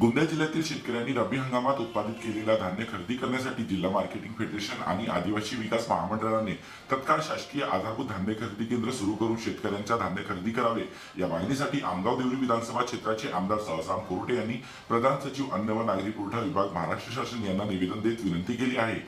गोंदिया जिल्ह्यातील शेतकऱ्यांनी रब्बी हंगामात उत्पादित केलेला धान्य खरेदी करण्यासाठी जिल्हा मार्केटिंग फेडरेशन आणि आदिवासी विकास महामंडळाने तत्काळ शासकीय आधारभूत धान्य खरेदी केंद्र सुरू करून शेतकऱ्यांच्या धान्य खरेदी करावे. या मागणीसाठी आमगाव देवरी विधानसभा क्षेत्राचे आमदार सहसाम कोरटे यांनी प्रधान सचिव अन्न व नागरी पुरवठा विभाग महाराष्ट्र शासन यांना निवेदन देत विनंती केली आहे.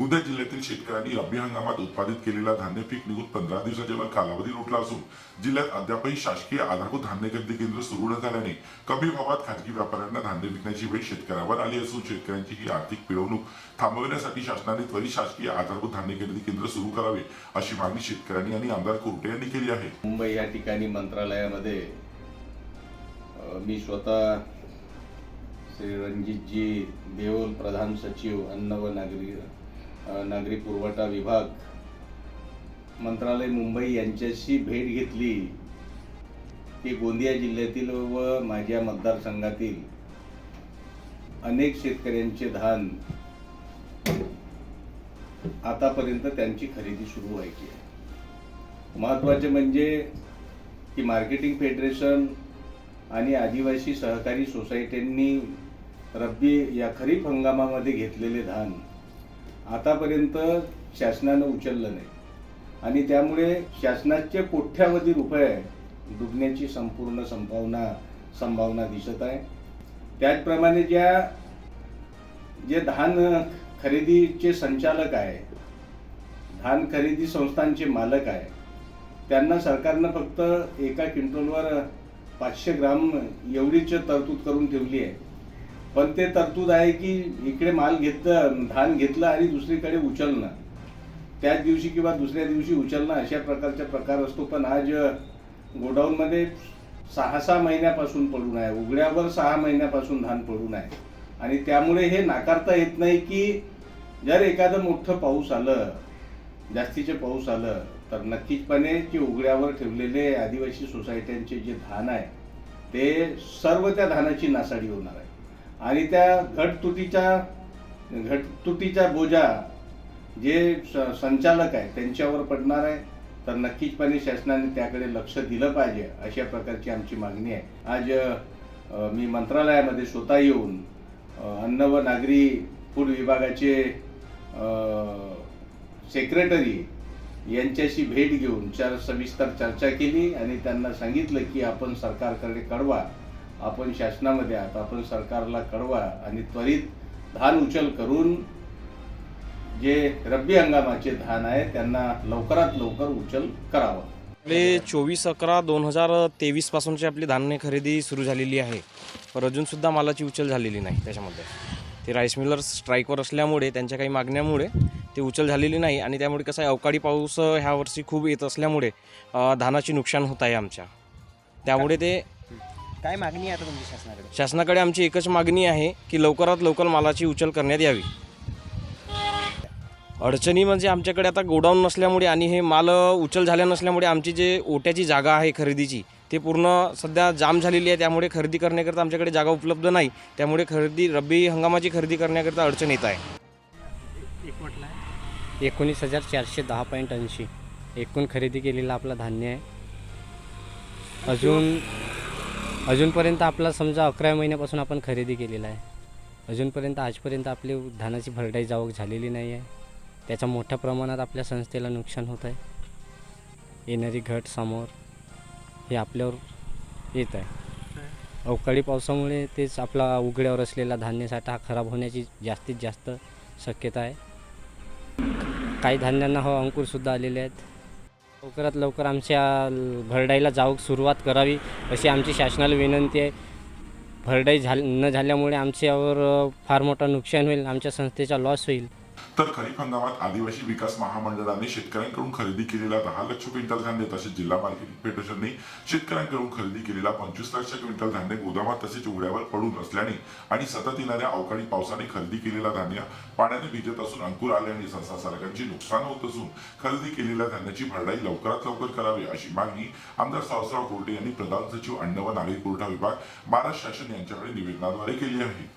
उदय जिल्ह्यातील शेतकऱ्यांनी रब्बी हंगामात उत्पादित केलेला धान्य पीक निघून पंधरा दिवसाच्या वर कालावधी लोटला असून जिल्ह्यात अद्यापही शासकीय आधारभूत धान्य खरेदी केंद्र सुरू न झाल्याने कमी भावात खाजगी व्यापाऱ्यांना धान्य विकण्याची वेळ शेतकऱ्यावर आली असून शेतकऱ्यांची ही आर्थिक पिळवणूक थांबवण्यासाठी शासनाने त्वरित शासकीय आधारभूत धान्य खरेदी केंद्र सुरू करावे अशी मागणी शेतकऱ्यांनी आणि आमदार कोर्टे यांनी केली आहे. मुंबई या ठिकाणी मंत्रालयामध्ये मी स्वतः श्री रणजितजी देओल प्रधान सचिव अन्न व नागरी नागरी पुरवठा विभाग मंत्रालय मुंबई यांच्याशी भेट घेतली की गोंदिया जिल्ह्यातील व माझ्या मतदारसंघातील अनेक शेतकऱ्यांचे धान आतापर्यंत त्यांची खरेदी सुरू व्हायची आहे. महत्त्वाचे म्हणजे की मार्केटिंग फेडरेशन आणि आदिवासी सहकारी सोसायट्यांनी रब्बी या खरीप हंगामामध्ये घेतलेले धान आतापर्यंत शासनानं उचललं नाही. आणि त्यामुळे शासनाचे कोठ्यावधी रुपये डुबण्याची संपूर्ण संभावना संभावना दिसत आहे. त्याचप्रमाणे ज्या जे धान खरेदीचे संचालक आहे धान खरेदी संस्थांचे मालक आहे त्यांना सरकारनं फक्त एका क्विंटलवर पाचशे ग्राम एवढीच तरतूद करून ठेवली आहे. पण ते तरतूद आहे की इकडे माल घेतलं धान घेतलं आणि दुसरीकडे उचलणं. त्याच दिवशी किंवा दुसऱ्या दिवशी उचलणं अशा प्रकारचा प्रकार असतो. पण आज गोडाऊनमध्ये सहा सहा महिन्यापासून पडून आहे. उघड्यावर सहा महिन्यापासून धान पडून आहे. आणि त्यामुळे हे नाकारता येत नाही की जर एखादं मोठं पाऊस आलं जास्तीचे पाऊस आलं तर नक्कीचपणे जे उघड्यावर ठेवलेले आदिवासी सोसायट्यांचे जे धान आहे ते सर्व त्या धानाची नासाडी होणार आहे. आणि त्या घटतुटीच्या घटतुटीचा बोजा जे स- संचालक आहे त्यांच्यावर पडणार आहे. तर नक्कीचपणे शासनाने त्याकडे लक्ष दिलं पाहिजे अशा प्रकारची आमची मागणी आहे. आज मी मंत्रालयामध्ये स्वतः येऊन अन्न व नागरी फूड विभागाचे सेक्रेटरी यांच्याशी भेट घेऊन चार सविस्तर चर्चा केली आणि त्यांना सांगितलं की आपण सरकारकडे कळवा आपण शासनामध्ये आहात आपण सरकारला कळवा आणि त्वरित धान उचल करून जे रब्बी हंगामाचे धान आहे त्यांना लवकरात लवकर उचल करावं. आपले चोवीस अकरा दोन हजार तेवीस पासूनची आपली धान्य खरेदी सुरू झालेली आहे. पण अजूनसुद्धा मालाची उचल झालेली नाही त्याच्यामध्ये. ते राईस मिलर्स स्ट्राईकवर असल्यामुळे त्यांच्या काही मागण्यामुळे ते उचल झालेली नाही आणि त्यामुळे कसं आहे अवकाळी पाऊस ह्या वर्षी खूप येत असल्यामुळे धानाचे धानाची नुकसान होत आहे आमच्या. त्यामुळे ते काय मागणी आहे आता तुमची शासनाकडे? शासनाकडे आमची एकच मागणी आहे की लवकरात लवकर मालाची उचल करण्यात यावी. अडचणी म्हणजे आमच्याकडे आता गोडाऊन नसल्यामुळे आणि हे माल उचल झाल्या नसल्यामुळे आमची जे ओट्याची जागा आहे खरेदीची ते पूर्ण सध्या जाम झालेली आहे. त्यामुळे खरेदी करण्याकरता आमच्याकडे जागा उपलब्ध नाही. त्यामुळे खरेदी रब्बी हंगामाची खरेदी करण्याकरता अडचण येत आहे. एकोणीस हजार चारशे दहा पॉईंट ऐंशी. एकूण खरेदी केलेलं आपलं धान्य आहे. अजून अजूनपर्यंत आपला समजा अकरा महिन्यापासून आपण खरेदी केलेला आहे. अजूनपर्यंत आजपर्यंत आपली धानाची भरडाई जावक झालेली नाही आहे. त्याच्या मोठ्या प्रमाणात आपल्या संस्थेला नुकसान होत आहे. येणारी घट समोर हे आपल्यावर येत आहे. अवकाळी पावसामुळे तेच आपला उघड्यावर असलेला धान्यसाठा हा खराब होण्याची जास्तीत जास्त शक्यता आहे. काही धान्यांना हो अंकुरसुद्धा आलेले आहेत. लवकरात लवकर आमच्या भरडाईला जाऊक सुरुवात करावी अशी आमची शासनाला विनंती आहे. भरडाई झाल न झाल्यामुळे आमच्यावर फार मोठं नुकसान होईल आमच्या संस्थेचा लॉस होईल. तर खरीप हंगामात आदिवासी विकास महामंडळाने शेतकऱ्यांकडून खरेदी केलेला दहा लक्ष क्विंटल धान्य तसेच जिल्हा मार्केटिंग फेडरेशनने शेतकऱ्यांकडून खरेदी केलेला पंचवीस लक्ष क्विंटल धान्य गोदामात तसेच उघड्यावर पडून असल्याने आणि सतत येणाऱ्या अवकाळी पावसाने खरेदी केलेला धान्य पाण्याने भिजत असून अंकुर आल्याने संसारकांचे नुकसान होत असून खरेदी केलेल्या धान्याची भरडाई लवकरात लवकर करावी अशी मागणी आमदार सावसराव कोर्टे यांनी प्रधान सचिव अन्न व नागरी पुरवठा विभाग महाराष्ट्र शासन यांच्याकडे निवेदनाद्वारे केली आहे.